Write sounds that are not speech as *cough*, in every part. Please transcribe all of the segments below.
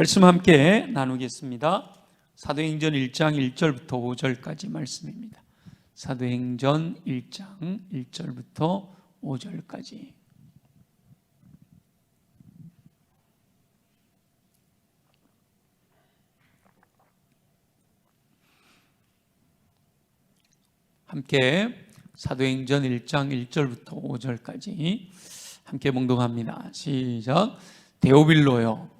말씀 함께 나누겠습니다. 사도행전 1장 1절부터 5절까지 말씀입니다. 사도행전 1장 1절부터 5절까지 함께 사도행전 1장 1절부터 5절까지 함께 봉독합니다. 시작. 데오빌로요.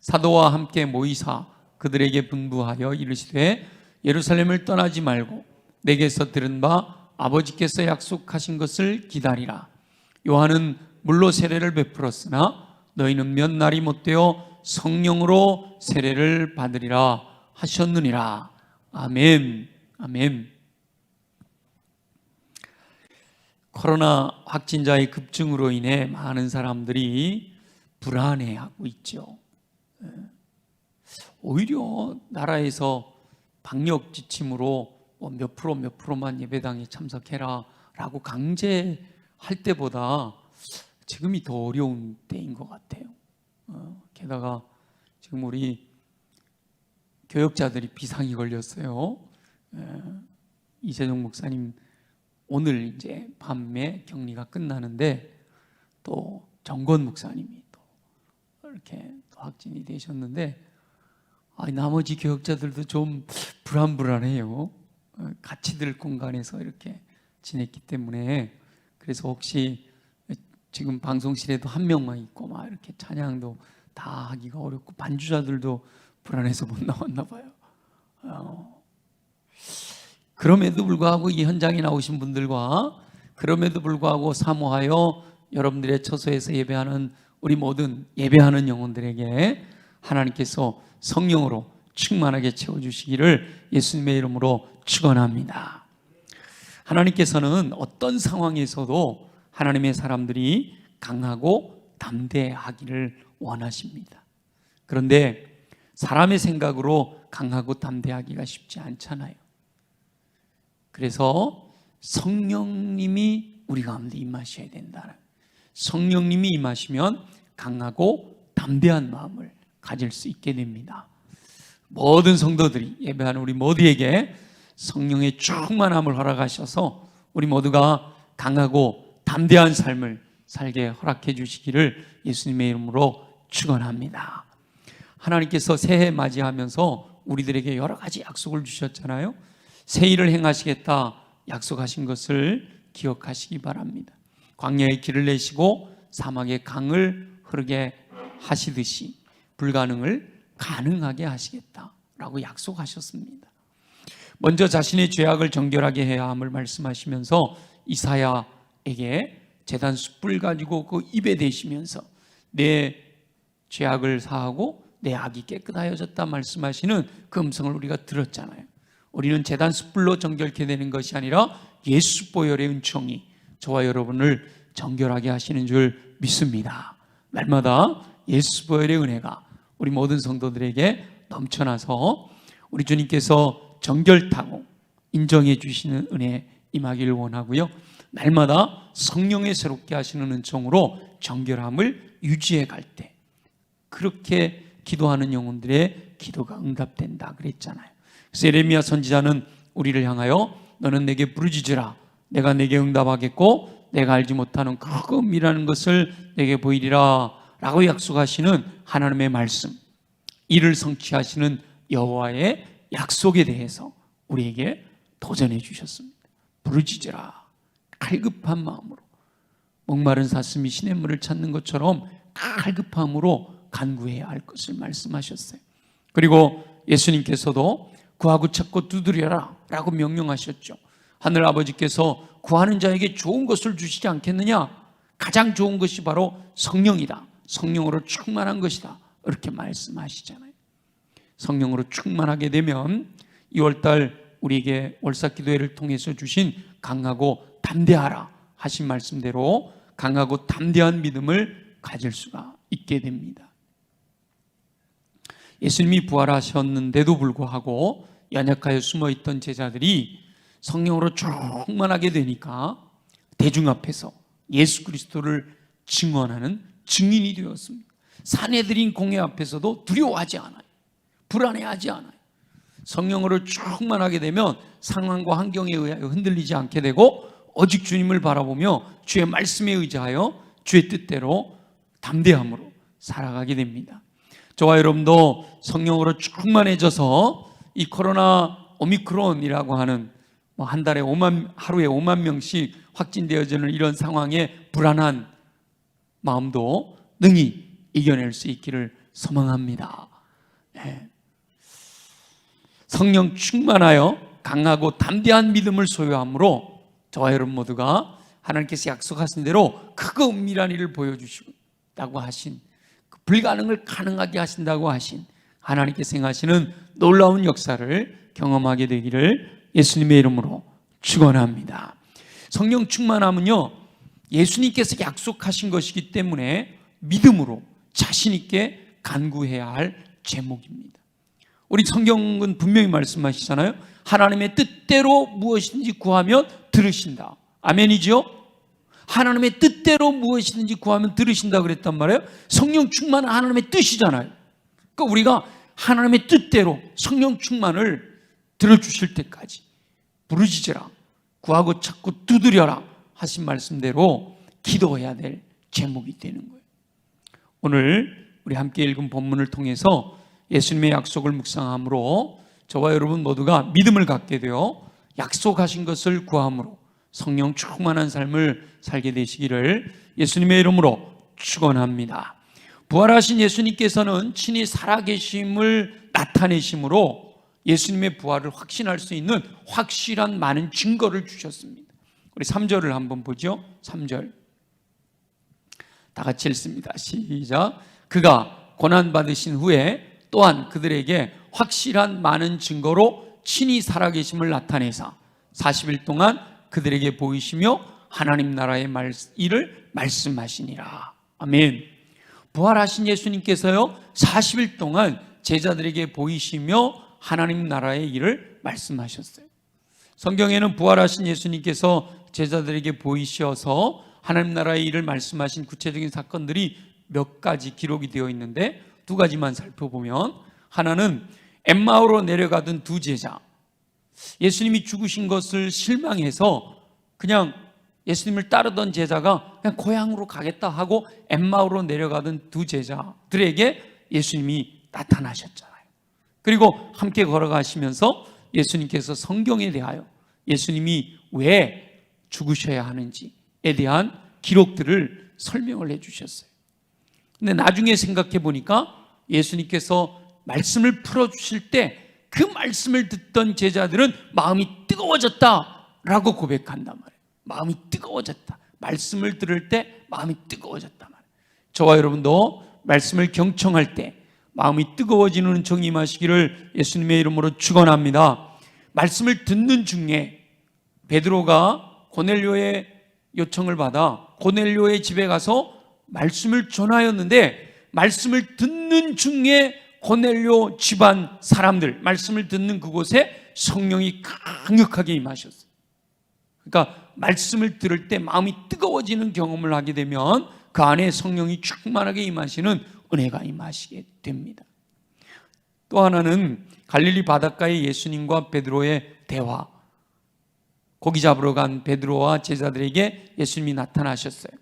사도와 함께 모이사 그들에게 분부하여 이르시되 예루살렘을 떠나지 말고 내게서 들은 바 아버지께서 약속하신 것을 기다리라. 요한은 물로 세례를 베풀었으나 너희는 몇 날이 못되어 성령으로 세례를 받으리라 하셨느니라. 아멘. 아멘. 코로나 확진자의 급증으로 인해 많은 사람들이 불안해하고 있죠. 예. 오히려 나라에서 방역 지침으로 뭐몇 프로 몇 프로만 예배당에 참석해라 라고 강제할 때보다 지금이 더 어려운 때인 것 같아요. 어, 게다가 지금 우리 교역자들이 비상이 걸렸어요. 예, 이재종 목사님 오늘 이제 밤에 격리가 끝나는데 또 정건 목사님이 또 이렇게 또 확진이 되셨는데 아, 나머지 교역자들도 좀 불안불안해요. 어, 같이 들 공간에서 이렇게 지냈기 때문에 그래서 혹시 지금 방송실에도 한 명만 있고 막 이렇게 찬양도 다 하기가 어렵고 반주자들도 불안해서 못 *laughs* 나왔나 봐요. 어, 그럼에도 불구하고 이 현장에 나오신 분들과 그럼에도 불구하고 사모하여 여러분들의 처소에서 예배하는 우리 모든 예배하는 영혼들에게 하나님께서 성령으로 충만하게 채워주시기를 예수님의 이름으로 축원합니다. 하나님께서는 어떤 상황에서도 하나님의 사람들이 강하고 담대하기를 원하십니다. 그런데 사람의 생각으로 강하고 담대하기가 쉽지 않잖아요. 그래서 성령님이 우리 가운데 임하셔야 된다. 성령님이 임하시면 강하고 담대한 마음을 가질 수 있게 됩니다. 모든 성도들이 예배하는 우리 모두에게 성령의 충만함을 허락하셔서 우리 모두가 강하고 담대한 삶을 살게 허락해 주시기를 예수님의 이름으로 축원합니다. 하나님께서 새해 맞이하면서 우리들에게 여러 가지 약속을 주셨잖아요. 새 일을 행하시겠다 약속하신 것을 기억하시기 바랍니다. 광야에 길을 내시고 사막에 강을 흐르게 하시듯이 불가능을 가능하게 하시겠다라고 약속하셨습니다. 먼저 자신의 죄악을 정결하게 해야 함을 말씀하시면서 이사야에게 재단 숯불 가지고 그 입에 대시면서 내 죄악을 사하고 내 악이 깨끗하여졌다 말씀하시는 그 음성을 우리가 들었잖아요. 우리는 재단 숯불로 정결케 되는 것이 아니라 예수 보혈의 은총이 저와 여러분을 정결하게 하시는 줄 믿습니다. 날마다 예수 보혈의 은혜가 우리 모든 성도들에게 넘쳐나서 우리 주님께서 정결타고 인정해 주시는 은혜 임하기를 원하고요. 날마다 성령의 새롭게 하시는 은총으로 정결함을 유지해 갈 때 그렇게 기도하는 영혼들의 기도가 응답된다 그랬잖아요. 그래서 에레미야 선지자는 우리를 향하여 너는 내게 부르짖으라 내가 내게 응답하겠고 내가 알지 못하는 그금이라는 것을 내게 보이리라 라고 약속하시는 하나님의 말씀 이를 성취하시는 여호와의 약속에 대해서 우리에게 도전해 주셨습니다. 부르짖으라 갈급한 마음으로 목마른 사슴이 시냇물을 찾는 것처럼 갈급함으로 간구해야 할 것을 말씀하셨어요. 그리고 예수님께서도 구하고 찾고 두드려라 라고 명령하셨죠. 하늘 아버지께서 구하는 자에게 좋은 것을 주시지 않겠느냐? 가장 좋은 것이 바로 성령이다. 성령으로 충만한 것이다. 이렇게 말씀하시잖아요. 성령으로 충만하게 되면 2월달 우리에게 월사기도회를 통해서 주신 강하고 담대하라 하신 말씀대로 강하고 담대한 믿음을 가질 수가 있게 됩니다. 예수님이 부활하셨는데도 불구하고 연약하여 숨어 있던 제자들이 성령으로 충만하게 되니까 대중 앞에서 예수 그리스도를 증언하는 증인이 되었습니다. 사내들인 공회 앞에서도 두려워하지 않아요. 불안해하지 않아요. 성령으로 충만하게 되면 상황과 환경에 의하여 흔들리지 않게 되고 오직 주님을 바라보며 주의 말씀에 의지하여 주의 뜻대로 담대함으로 살아가게 됩니다. 저와 여러분도 성령으로 충만해져서 이 코로나 오미크론이라고 하는 뭐 한 달에 5만 하루에 5만 명씩 확진되어지는 이런 상황에 불안한 마음도 능히 이겨낼 수 있기를 소망합니다. 네. 성령 충만하여 강하고 담대한 믿음을 소유함으로 저와 여러분 모두가 하나님께서 약속하신 대로 크고 은밀한 일을 보여주시다고 하신 그 불가능을 가능하게 하신다고 하신 하나님께서 행하시는 놀라운 역사를 경험하게 되기를 예수님의 이름으로 축원합니다. 성령 충만함은요 예수님께서 약속하신 것이기 때문에 믿음으로 자신 있게 간구해야 할 제목입니다. 우리 성경은 분명히 말씀하시잖아요. 하나님의 뜻대로 무엇이든지 구하면 들으신다. 아멘이죠? 하나님의 뜻대로 무엇이든지 구하면 들으신다 그랬단 말이에요. 성령 충만은 하나님의 뜻이잖아요. 그러니까 우리가 하나님의 뜻대로 성령 충만을 들어주실 때까지 부르짖으라 구하고 찾고 두드려라 하신 말씀대로 기도해야 될 제목이 되는 거예요. 오늘 우리 함께 읽은 본문을 통해서 예수님의 약속을 묵상함으로 저와 여러분 모두가 믿음을 갖게 되어 약속하신 것을 구함으로 성령 충만한 삶을 살게 되시기를 예수님의 이름으로 축원합니다. 부활하신 예수님께서는 친히 살아계심을 나타내심으로 예수님의 부활을 확신할 수 있는 확실한 많은 증거를 주셨습니다. 우리 3절을 한번 보죠. 3절. 다 같이 읽습니다. 시작. 그가 고난 받으신 후에 또한 그들에게 확실한 많은 증거로 친히 살아계심을 나타내사 40일 동안 그들에게 보이시며 하나님 나라의 말, 일을 말씀하시니라. 아멘. 부활하신 예수님께서요, 40일 동안 제자들에게 보이시며 하나님 나라의 일을 말씀하셨어요. 성경에는 부활하신 예수님께서 제자들에게 보이셔서 하나님 나라의 일을 말씀하신 구체적인 사건들이 몇 가지 기록이 되어 있는데 두 가지만 살펴보면 하나는 엠마오로 내려가던 두 제자 예수님이 죽으신 것을 실망해서 그냥 예수님을 따르던 제자가 그냥 고향으로 가겠다 하고 엠마오로 내려가던 두 제자들에게 예수님이 나타나셨잖아요. 그리고 함께 걸어가시면서 예수님께서 성경에 대하여 예수님이 왜 죽으셔야 하는지에 대한 기록들을 설명을 해 주셨어요. 근데 나중에 생각해 보니까 예수님께서 말씀을 풀어 주실 때 그 말씀을 듣던 제자들은 마음이 뜨거워졌다라고 고백한단 말이에요. 마음이 뜨거워졌다. 말씀을 들을 때 마음이 뜨거워졌단 말이에요. 저와 여러분도 말씀을 경청할 때 마음이 뜨거워지는 정이 마시기를 예수님의 이름으로 축원합니다. 말씀을 듣는 중에 베드로가 고넬료의 요청을 받아 고넬료의 집에 가서 말씀을 전하였는데 말씀을 듣는 중에 고넬료 집안 사람들 말씀을 듣는 그곳에 성령이 강력하게 임하셨어요. 그러니까 말씀을 들을 때 마음이 뜨거워지는 경험을 하게 되면 그 안에 성령이 충만하게 임하시는 은혜가 임하시게 됩니다. 또 하나는 갈릴리 바닷가의 예수님과 베드로의 대화. 고기 잡으러 간 베드로와 제자들에게 예수님이 나타나셨어요.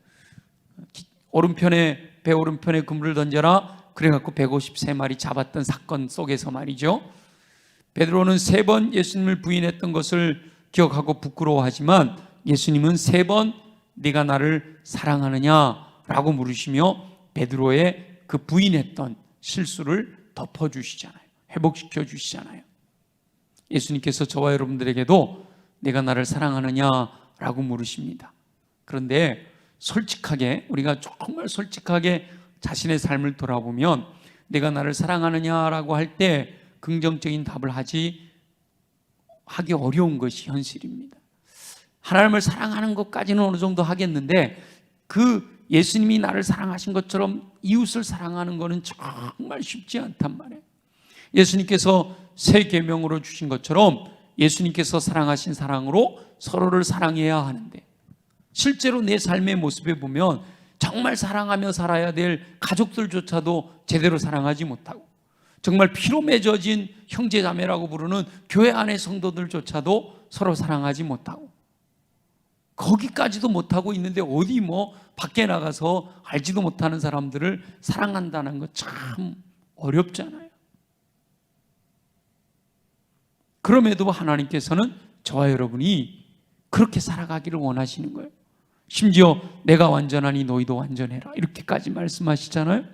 오른편에 배 오른편에 그물을 던져라. 그래갖고 153마리 잡았던 사건 속에서 말이죠. 베드로는 세 번 예수님을 부인했던 것을 기억하고 부끄러워하지만 예수님은 세 번 네가 나를 사랑하느냐라고 물으시며 베드로의 그 부인했던 실수를 덮어주시잖아요. 회복시켜 주시잖아요. 예수님께서 저와 여러분들에게도 내가 나를 사랑하느냐라고 물으십니다. 그런데 솔직하게 우리가 정말 솔직하게 자신의 삶을 돌아보면 내가 나를 사랑하느냐라고 할 때 긍정적인 답을 하지 하기 어려운 것이 현실입니다. 하나님을 사랑하는 것까지는 어느 정도 하겠는데 그 예수님이 나를 사랑하신 것처럼 이웃을 사랑하는 것은 정말 쉽지 않단 말이에요. 예수님께서 새 계명으로 주신 것처럼 예수님께서 사랑하신 사랑으로 서로를 사랑해야 하는데 실제로 내 삶의 모습에 보면 정말 사랑하며 살아야 될 가족들조차도 제대로 사랑하지 못하고 정말 피로 맺어진 형제 자매라고 부르는 교회 안의 성도들조차도 서로 사랑하지 못하고 거기까지도 못하고 있는데 어디 뭐 밖에 나가서 알지도 못하는 사람들을 사랑한다는 거 참 어렵잖아요. 그럼에도 하나님께서는 저와 여러분이 그렇게 살아가기를 원하시는 거예요. 심지어 내가 완전하니 너희도 완전해라. 이렇게까지 말씀하시잖아요.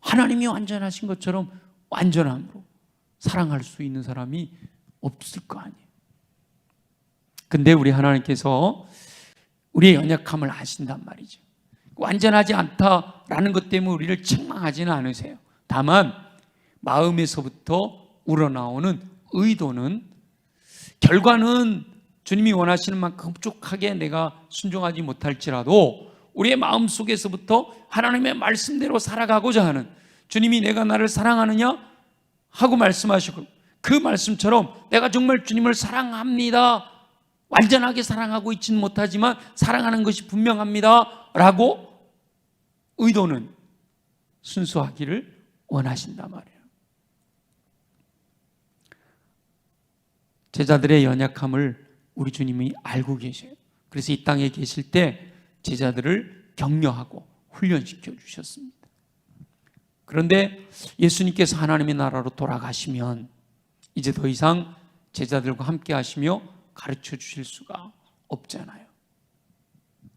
하나님이 완전하신 것처럼 완전함으로 사랑할 수 있는 사람이 없을 거 아니에요. 근데 우리 하나님께서 우리의 연약함을 아신단 말이죠. 완전하지 않다라는 것 때문에 우리를 책망하지는 않으세요. 다만 마음에서부터 우러나오는 의도는 결과는 주님이 원하시는 만큼 흡족하게 내가 순종하지 못할지라도 우리의 마음 속에서부터 하나님의 말씀대로 살아가고자 하는 주님이 내가 나를 사랑하느냐 하고 말씀하시고 그 말씀처럼 내가 정말 주님을 사랑합니다. 완전하게 사랑하고 있지는 못하지만 사랑하는 것이 분명합니다. 라고 의도는 순수하기를 원하신단 말이에요. 제자들의 연약함을 우리 주님이 알고 계셔요. 그래서 이 땅에 계실 때 제자들을 격려하고 훈련시켜 주셨습니다. 그런데 예수님께서 하나님의 나라로 돌아가시면 이제 더 이상 제자들과 함께 하시며 가르쳐 주실 수가 없잖아요.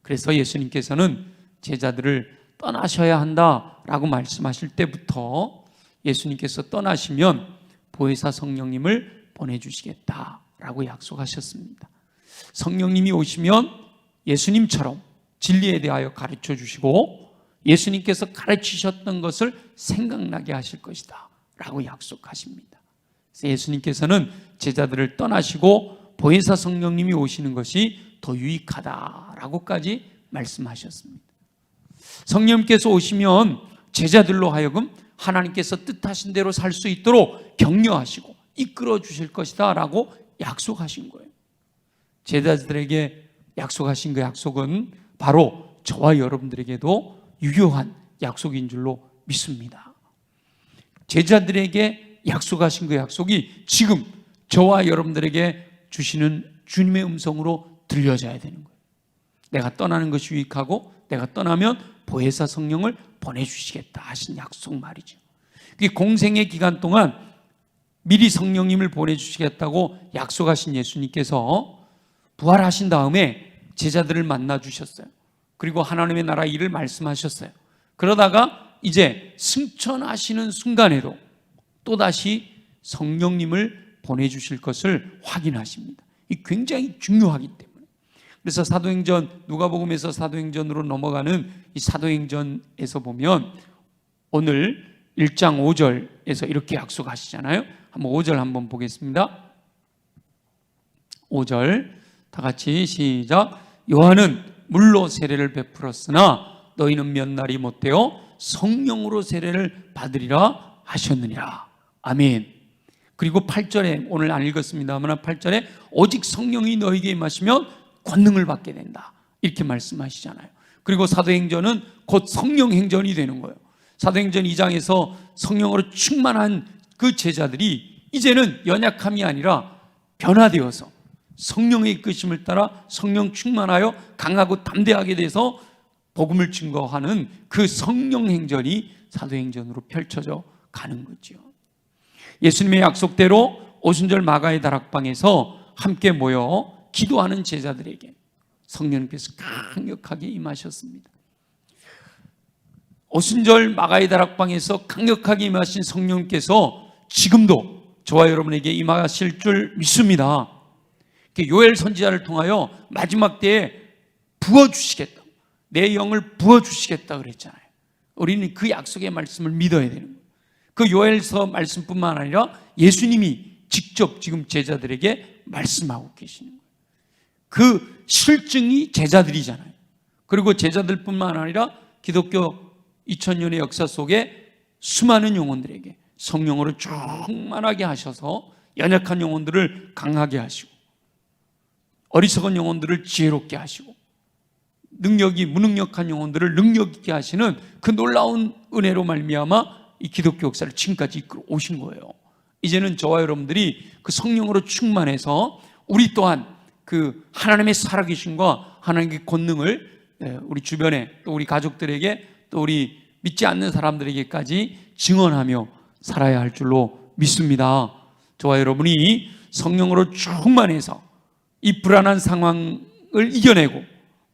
그래서 예수님께서는 제자들을 떠나셔야 한다라고 말씀하실 때부터 예수님께서 떠나시면 보혜사 성령님을 보내주시겠다라고 약속하셨습니다. 성령님이 오시면 예수님처럼 진리에 대하여 가르쳐 주시고 예수님께서 가르치셨던 것을 생각나게 하실 것이다. 라고 약속하십니다. 예수님께서는 제자들을 떠나시고 보혜사 성령님이 오시는 것이 더 유익하다라고까지 말씀하셨습니다. 성령님께서 오시면 제자들로 하여금 하나님께서 뜻하신 대로 살 수 있도록 격려하시고 이끌어 주실 것이다라고 약속하신 거예요. 제자들에게 약속하신 그 약속은 바로 저와 여러분들에게도 유효한 약속인 줄로 믿습니다. 제자들에게 약속하신 그 약속이 지금 저와 여러분들에게 주시는 주님의 음성으로 들려져야 되는 거예요. 내가 떠나는 것이 유익하고 내가 떠나면 보혜사 성령을 보내주시겠다 하신 약속 말이죠. 그 공생의 기간 동안 미리 성령님을 보내주시겠다고 약속하신 예수님께서 부활하신 다음에 제자들을 만나 주셨어요. 그리고 하나님의 나라 일을 말씀하셨어요. 그러다가 이제 승천하시는 순간에도 또다시 성령님을 보내주실 것을 확인하십니다. 이 굉장히 중요하기 때문에. 그래서 사도행전, 누가복음에서 사도행전으로 넘어가는 이 사도행전에서 보면 오늘 1장 5절에서 이렇게 약속하시잖아요. 한번 5절 한번 보겠습니다. 5절 다 같이 시작. 요한은 물로 세례를 베풀었으나 너희는 몇 날이 못 되어 성령으로 세례를 받으리라 하셨느니라. 아멘. 그리고 8절에 오늘 안 읽었습니다만 8절에 오직 성령이 너에게 임하시면 권능을 받게 된다. 이렇게 말씀하시잖아요. 그리고 사도행전은 곧 성령 행전이 되는 거예요. 사도행전 2장에서 성령으로 충만한 그 제자들이 이제는 연약함이 아니라 변화되어서 성령의 이끄심을 따라 성령 충만하여 강하고 담대하게 돼서 복음을 증거하는 그 성령 행전이 사도행전으로 펼쳐져 가는 거죠. 예수님의 약속대로 오순절 마가의 다락방에서 함께 모여 기도하는 제자들에게 성령님께서 강력하게 임하셨습니다. 오순절 마가의 다락방에서 강력하게 임하신 성령께서 지금도 저와 여러분에게 임하실 줄 믿습니다. 요엘 선지자를 통하여 마지막 때에 부어 주시겠다. 내 영을 부어 주시겠다 그랬잖아요. 우리는 그 약속의 말씀을 믿어야 되는 거예요. 그 요엘서 말씀뿐만 아니라 예수님이 직접 지금 제자들에게 말씀하고 계시는 거예요. 그 실증이 제자들이잖아요. 그리고 제자들뿐만 아니라 기독교 2000년의 역사 속에 수많은 영혼들에게 성령으로 충만하게 하셔서 연약한 영혼들을 강하게 하시고 어리석은 영혼들을 지혜롭게 하시고 능력이 무능력한 영혼들을 능력 있게 하시는 그 놀라운 은혜로 말미암아 이 기독교 역사를 지금까지 이끌어 오신 거예요. 이제는 저와 여러분들이 그 성령으로 충만해서 우리 또한 그 하나님의 살아계심과 하나님의 권능을 예, 우리 주변에 또 우리 가족들에게 또 우리 믿지 않는 사람들에게까지 증언하며 살아야 할 줄로 믿습니다. 저와 여러분이 성령으로 충만해서 이 불안한 상황을 이겨내고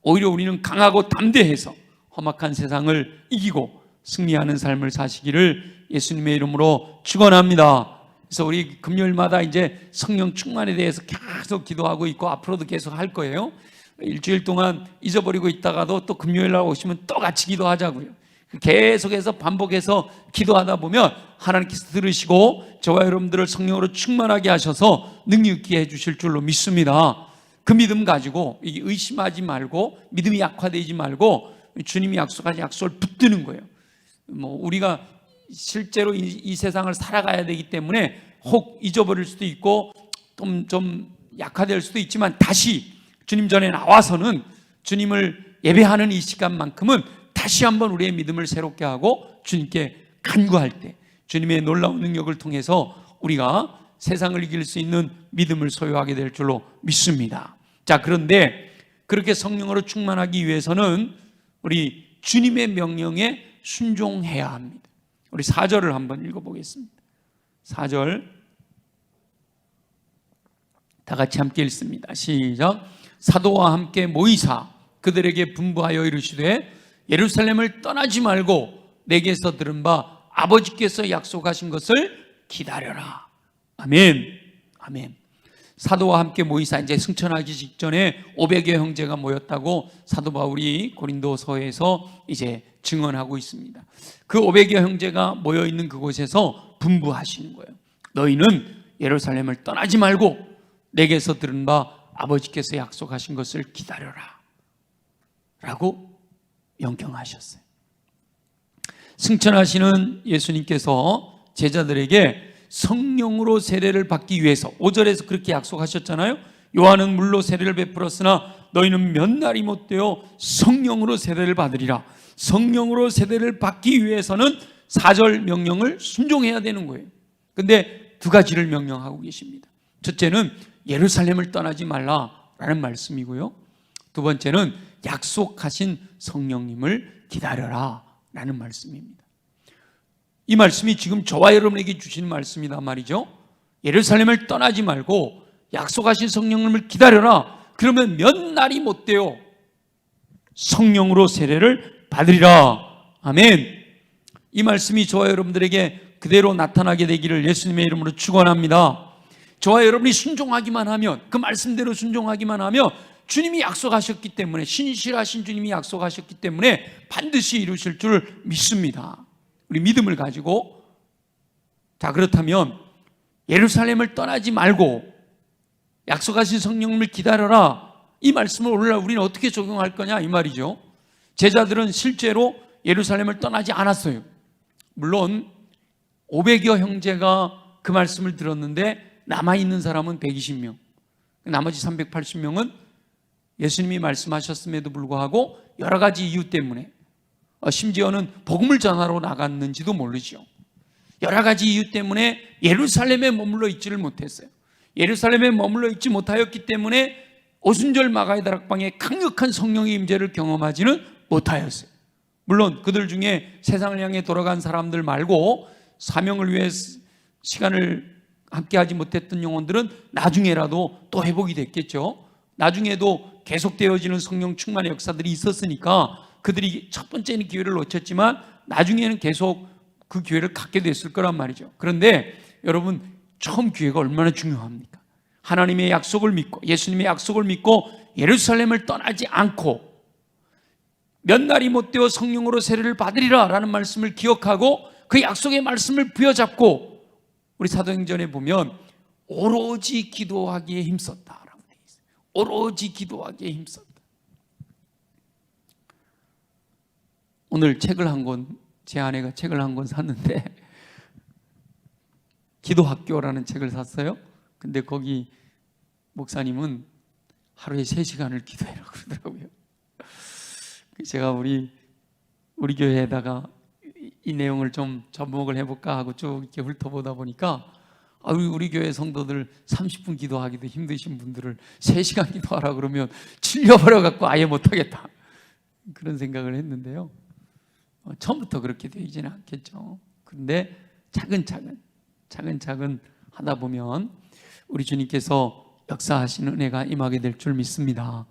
오히려 우리는 강하고 담대해서 험악한 세상을 이기고 승리하는 삶을 사시기를 예수님의 이름으로 축원합니다. 그래서 우리 금요일마다 이제 성령 충만에 대해서 계속 기도하고 있고 앞으로도 계속 할 거예요. 일주일 동안 잊어버리고 있다가도 또 금요일 날 오시면 또 같이 기도하자고요. 계속해서 반복해서 기도하다 보면 하나님께서 들으시고 저와 여러분들을 성령으로 충만하게 하셔서 능력 있게 해 주실 줄로 믿습니다. 그 믿음 가지고 의심하지 말고 믿음이 약화되지 말고 주님이 약속한 약속을 붙드는 거예요. 뭐 우리가 실제로 이, 이 세상을 살아가야 되기 때문에 혹 잊어버릴 수도 있고 좀, 좀 약화될 수도 있지만 다시 주님 전에 나와서는 주님을 예배하는 이 시간만큼은 다시 한번 우리의 믿음을 새롭게 하고 주님께 간구할 때 주님의 놀라운 능력을 통해서 우리가 세상을 이길 수 있는 믿음을 소유하게 될 줄로 믿습니다. 자, 그런데 그렇게 성령으로 충만하기 위해서는 우리 주님의 명령에 순종해야 합니다. 우리 4절을 한번 읽어보겠습니다. 4절. 다 같이 함께 읽습니다. 시작. 사도와 함께 모이사 그들에게 분부하여 이르시되 예루살렘을 떠나지 말고 내게서 들은 바 아버지께서 약속하신 것을 기다려라. 아멘. 아멘. 사도와 함께 모이사 이제 승천하기 직전에 500여 형제가 모였다고 사도 바울이 고린도서에서 이제 증언하고 있습니다. 그 500여 형제가 모여 있는 그곳에서 분부하시는 거예요. 너희는 예루살렘을 떠나지 말고 내게서 들은 바 아버지께서 약속하신 것을 기다려라. 라고 명령하셨어요. 승천하시는 예수님께서 제자들에게 성령으로 세례를 받기 위해서 5절에서 그렇게 약속하셨잖아요. 요한은 물로 세례를 베풀었으나 너희는 몇 날이 못 되어 성령으로 세례를 받으리라. 성령으로 세례를 받기 위해서는 4절 명령을 순종해야 되는 거예요. 근데 두 가지를 명령하고 계십니다. 첫째는 예루살렘을 떠나지 말라라는 말씀이고요. 두 번째는 약속하신 성령님을 기다려라 라는 말씀입니다. 이 말씀이 지금 저와 여러분에게 주시는 말씀이다 말이죠. 예루살렘을 떠나지 말고 약속하신 성령님을 기다려라. 그러면 몇 날이 못 돼요. 성령으로 세례를 받으리라. 아멘. 이 말씀이 저와 여러분들에게 그대로 나타나게 되기를 예수님의 이름으로 축원합니다. 저와 여러분이 순종하기만 하면 그 말씀대로 순종하기만 하면 주님이 약속하셨기 때문에 신실하신 주님이 약속하셨기 때문에 반드시 이루실 줄 믿습니다. 우리 믿음을 가지고 자 그렇다면 예루살렘을 떠나지 말고 약속하신 성령님을 기다려라. 이 말씀을 오늘날 우리는 어떻게 적용할 거냐 이 말이죠. 제자들은 실제로 예루살렘을 떠나지 않았어요. 물론 500여 형제가 그 말씀을 들었는데 남아 있는 사람은 120명. 나머지 380명은 예수님이 말씀하셨음에도 불구하고 여러 가지 이유 때문에 어, 심지어는 복음을 전하러 나갔는지도 모르죠. 여러 가지 이유 때문에 예루살렘에 머물러 있지를 못했어요. 예루살렘에 머물러 있지 못하였기 때문에 오순절 마가의 다락방에 강력한 성령의 임재를 경험하지는 못하였어요. 물론 그들 중에 세상을 향해 돌아간 사람들 말고 사명을 위해 시간을 함께하지 못했던 영혼들은 나중에라도 또 회복이 됐겠죠. 나중에도 계속되어지는 성령 충만의 역사들이 있었으니까 그들이 첫 번째는 기회를 놓쳤지만 나중에는 계속 그 기회를 갖게 됐을 거란 말이죠. 그런데 여러분 처음 기회가 얼마나 중요합니까? 하나님의 약속을 믿고 예수님의 약속을 믿고 예루살렘을 떠나지 않고 몇 날이 못 되어 성령으로 세례를 받으리라 라는 말씀을 기억하고 그 약속의 말씀을 부여잡고 우리 사도행전에 보면 오로지 기도하기에 힘썼다라고 되어 있어요. 오로지 기도하기에 힘썼다. 오늘 책을 한 권, 제 아내가 책을 한 권 샀는데 *laughs* 기도학교라는 책을 샀어요. 근데 거기 목사님은 하루에 3시간을 기도해라 그러더라고요. 제가 우리 우리 교회에다가 이, 이 내용을 좀 접목을 해볼까 하고 쭉 이렇게 훑어보다 보니까 아, 우리, 우리 교회 성도들 30분 기도하기도 힘드신 분들을 3시간 기도하라 그러면 질려버려 갖고 아예 못하겠다. 그런 생각을 했는데요. 어, 처음부터 그렇게 되지는 않겠죠. 근데 차근차근, 차근차근 하다 보면 우리 주님께서 역사하시는 은혜가 임하게 될 줄 믿습니다.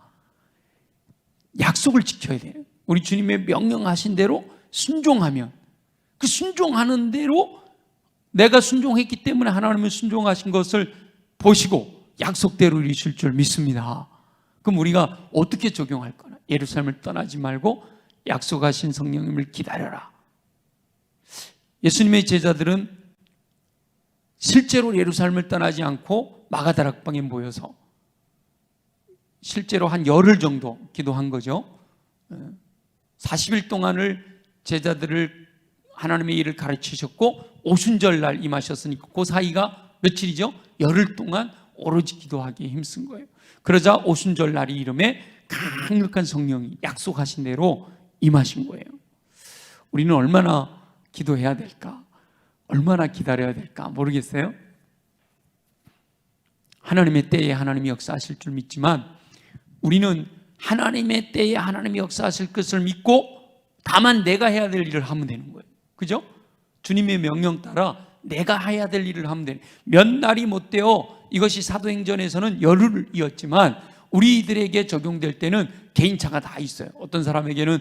약속을 지켜야 돼요. 우리 주님의 명령하신 대로 순종하면 그 순종하는 대로 내가 순종했기 때문에 하나님은 순종하신 것을 보시고 약속대로 이루실 줄 믿습니다. 그럼 우리가 어떻게 적용할 거나? 예루살렘을 떠나지 말고 약속하신 성령님을 기다려라. 예수님의 제자들은 실제로 예루살렘을 떠나지 않고 마가다락방에 모여서 실제로 한 열흘 정도 기도한 거죠. 40일 동안을 제자들을 하나님의 일을 가르치셨고 오순절 날 임하셨으니까 그 사이가 며칠이죠? 열흘 동안 오로지 기도하기에 힘쓴 거예요. 그러자 오순절 날이 이름에 강력한 성령이 약속하신 대로 임하신 거예요. 우리는 얼마나 기도해야 될까? 얼마나 기다려야 될까? 모르겠어요. 하나님의 때에 하나님이 역사하실 줄 믿지만 우리는 하나님의 때에 하나님이 역사하실 것을 믿고 다만 내가 해야 될 일을 하면 되는 거예요. 그죠? 주님의 명령 따라 내가 해야 될 일을 하면 되는 몇 날이 못 되어 이것이 사도행전에서는 열흘이었지만 우리들에게 적용될 때는 개인차가 다 있어요. 어떤 사람에게는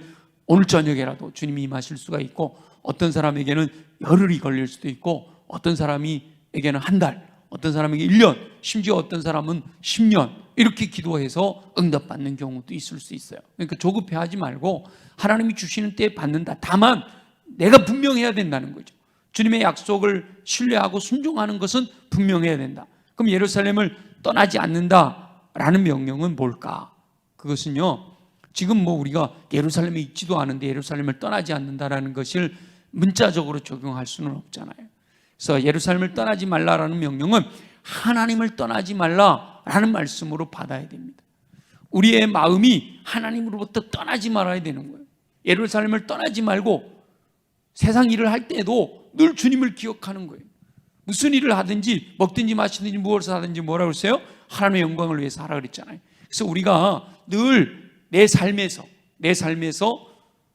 오늘 저녁에라도 주님이 임하실 수가 있고 어떤 사람에게는 열흘이 걸릴 수도 있고 어떤 사람이에게는 한 달, 어떤 사람에게 1년, 심지어 어떤 사람은 10년 이렇게 기도해서 응답받는 경우도 있을 수 있어요. 그러니까 조급해 하지 말고 하나님이 주시는 때에 받는다. 다만 내가 분명해야 된다는 거죠. 주님의 약속을 신뢰하고 순종하는 것은 분명해야 된다. 그럼 예루살렘을 떠나지 않는다라는 명령은 뭘까? 그것은요. 지금 뭐 우리가 예루살렘에 있지도 않은데 예루살렘을 떠나지 않는다라는 것을 문자적으로 적용할 수는 없잖아요. 그래서 예루살렘을 떠나지 말라라는 명령은 하나님을 떠나지 말라라는 말씀으로 받아야 됩니다. 우리의 마음이 하나님으로부터 떠나지 말아야 되는 거예요. 예루살렘을 떠나지 말고 세상 일을 할 때도 늘 주님을 기억하는 거예요. 무슨 일을 하든지 먹든지 마시든지 무엇을 하든지 뭐라고 했어요? 하나님의 영광을 위해서 하라 그랬잖아요. 그래서 우리가 늘 내 삶에서 내 삶에서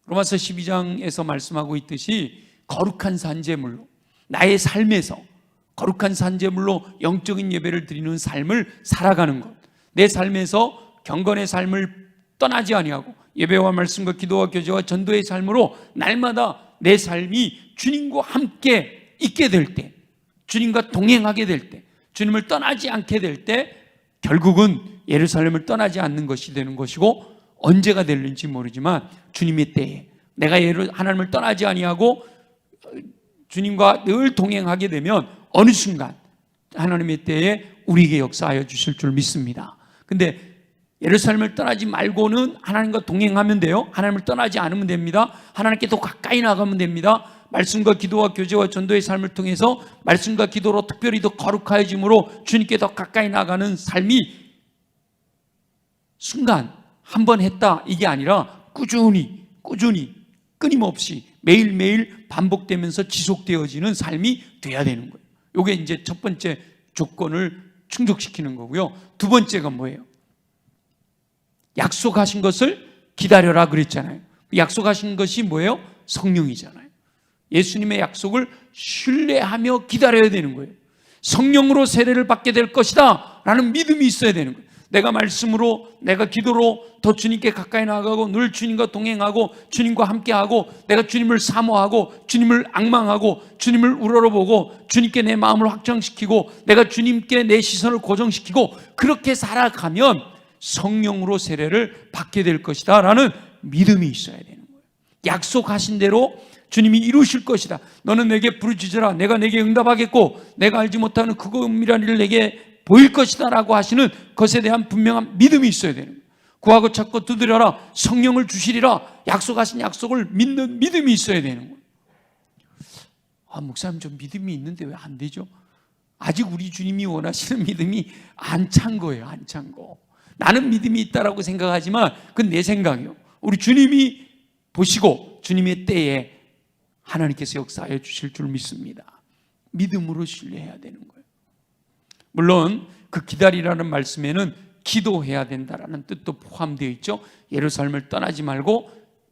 로마서 12장에서 말씀하고 있듯이 거룩한 산재물로 나의 삶에서 거룩한 산재물로 영적인 예배를 드리는 삶을 살아가는 것. 내 삶에서 경건의 삶을 떠나지 아니하고 예배와 말씀과 기도와 교제와 전도의 삶으로 날마다 내 삶이 주님과 함께 있게 될 때, 주님과 동행하게 될 때, 주님을 떠나지 않게 될 때, 결국은 예루살렘을 떠나지 않는 것이 되는 것이고 언제가 될는지 모르지만 주님의 때에 내가 예루 하나님을 떠나지 아니하고 주님과 늘 동행하게 되면 어느 순간 하나님의 때에 우리에게 역사하여 주실 줄 믿습니다. 근데 예루살렘을 떠나지 말고는 하나님과 동행하면 돼요. 하나님을 떠나지 않으면 됩니다. 하나님께 더 가까이 나가면 됩니다. 말씀과 기도와 교제와 전도의 삶을 통해서 말씀과 기도로 특별히 더 거룩하여짐으로 주님께 더 가까이 나가는 삶이 순간 한 번 했다 이게 아니라 꾸준히 꾸준히 끊임없이 매일매일 반복되면서 지속되어지는 삶이 돼야 되는 거예요. 이게 이제 첫 번째 조건을 충족시키는 거고요. 두 번째가 뭐예요? 약속하신 것을 기다려라 그랬잖아요. 약속하신 것이 뭐예요? 성령이잖아요. 예수님의 약속을 신뢰하며 기다려야 되는 거예요. 성령으로 세례를 받게 될 것이다 라는 믿음이 있어야 되는 거예요. 내가 말씀으로, 내가 기도로 더 주님께 가까이 나가고 늘 주님과 동행하고 주님과 함께하고 내가 주님을 사모하고 주님을 악망하고 주님을 우러러보고 주님께 내 마음을 확정시키고 내가 주님께 내 시선을 고정시키고 그렇게 살아가면 성령으로 세례를 받게 될 것이다 라는 믿음이 있어야 되는 거예요. 약속하신 대로 주님이 이루실 것이다. 너는 내게 부르짖으라. 내가 내게 응답하겠고 내가 알지 못하는 그거 은밀한 일을 내게 보일 것이다 라고 하시는 것에 대한 분명한 믿음이 있어야 되는 거예요. 구하고 찾고 두드려라. 성령을 주시리라. 약속하신 약속을 믿는 믿음이 있어야 되는 거예요. 아, 목사님 좀 믿음이 있는데 왜 안 되죠? 아직 우리 주님이 원하시는 믿음이 안 찬 거예요. 안 찬 거. 나는 믿음이 있다라고 생각하지만 그건 내 생각이에요. 우리 주님이 보시고 주님의 때에 하나님께서 역사하여 주실 줄 믿습니다. 믿음으로 신뢰해야 되는 거예요. 물론 그 기다리라는 말씀에는 기도해야 된다라는 뜻도 포함되어 있죠. 예루살렘을 떠나지 말고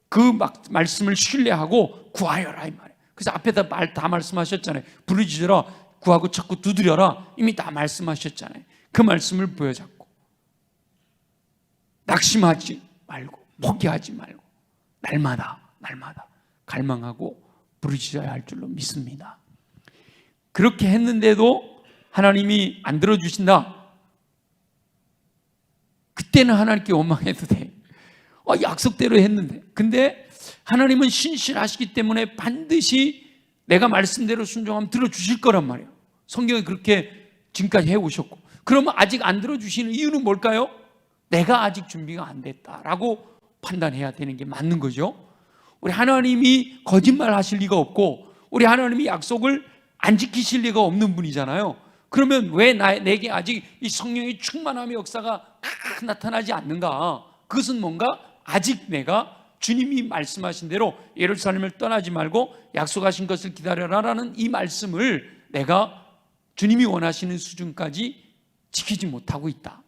그 막- 말씀을 신뢰하고 구하여라 이 말이에요. 그래서 앞에다 말 다 말씀하셨잖아요. 부르짖으라 구하고 찾고 두드려라 이미 다 말씀하셨잖아요. 그 말씀을 보여잡고 낙심하지 말고 포기하지 말고 날마다 날마다 갈망하고 부르짖어야 할 줄로 믿습니다. 그렇게 했는데도 하나님이 안 들어주신다. 그때는 하나님께 원망해도 돼. 어, 약속대로 했는데. 근데 하나님은 신실하시기 때문에 반드시 내가 말씀대로 순종하면 들어주실 거란 말이에요. 성경에 그렇게 지금까지 해오셨고. 그러면 아직 안 들어주시는 이유는 뭘까요? 내가 아직 준비가 안 됐다라고 판단해야 되는 게 맞는 거죠. 우리 하나님이 거짓말 하실 리가 없고, 우리 하나님이 약속을 안 지키실 리가 없는 분이잖아요. 그러면 왜 나, 내게 아직 이 성령의 충만함의 역사가 딱 나타나지 않는가? 그것은 뭔가 아직 내가 주님이 말씀하신 대로 예루살렘을 떠나지 말고 약속하신 것을 기다려라라는 이 말씀을 내가 주님이 원하시는 수준까지 지키지 못하고 있다.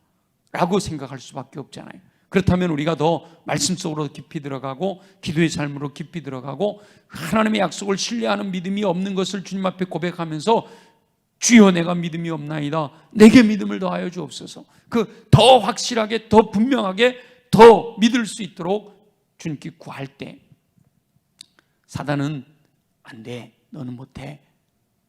라고 생각할 수밖에 없잖아요. 그렇다면 우리가 더 말씀 속으로 깊이 들어가고 기도의 삶으로 깊이 들어가고 하나님의 약속을 신뢰하는 믿음이 없는 것을 주님 앞에 고백하면서 주여 내가 믿음이 없나이다. 내게 믿음을 더하여 주옵소서. 그 더 확실하게 더 분명하게 더 믿을 수 있도록 주님께 구할 때 사단은 안 돼. 너는 못해.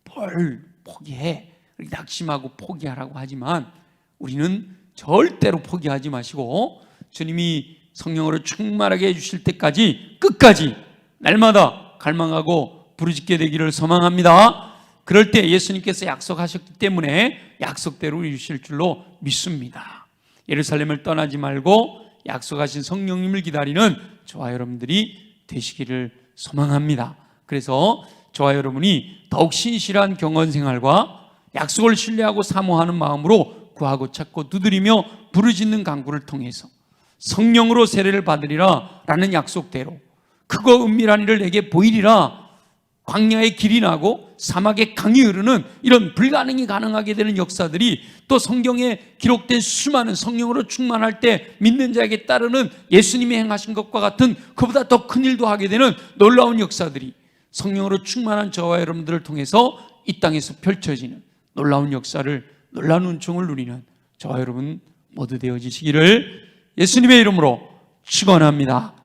뭘 포기해. 낙심하고 포기하라고 하지만 우리는 절대로 포기하지 마시고 주님이 성령으로 충만하게 해주실 때까지 끝까지 날마다 갈망하고 부르짖게 되기를 소망합니다. 그럴 때 예수님께서 약속하셨기 때문에 약속대로 이루실 줄로 믿습니다. 예루살렘을 떠나지 말고 약속하신 성령님을 기다리는 저와 여러분들이 되시기를 소망합니다. 그래서 저와 여러분이 더욱 신실한 경건 생활과 약속을 신뢰하고 사모하는 마음으로 구하고 찾고 두드리며 부르짖는 강구를 통해서 성령으로 세례를 받으리라 라는 약속대로 그거 은밀한 일을 내게 보이리라 광야에 길이 나고 사막에 강이 흐르는 이런 불가능이 가능하게 되는 역사들이 또 성경에 기록된 수많은 성령으로 충만할 때 믿는 자에게 따르는 예수님이 행하신 것과 같은 그보다 더 큰 일도 하게 되는 놀라운 역사들이 성령으로 충만한 저와 여러분들을 통해서 이 땅에서 펼쳐지는 놀라운 역사를 놀라운 은총을 누리는 저와 여러분 모두 되어지시기를 예수님의 이름으로 축원합니다.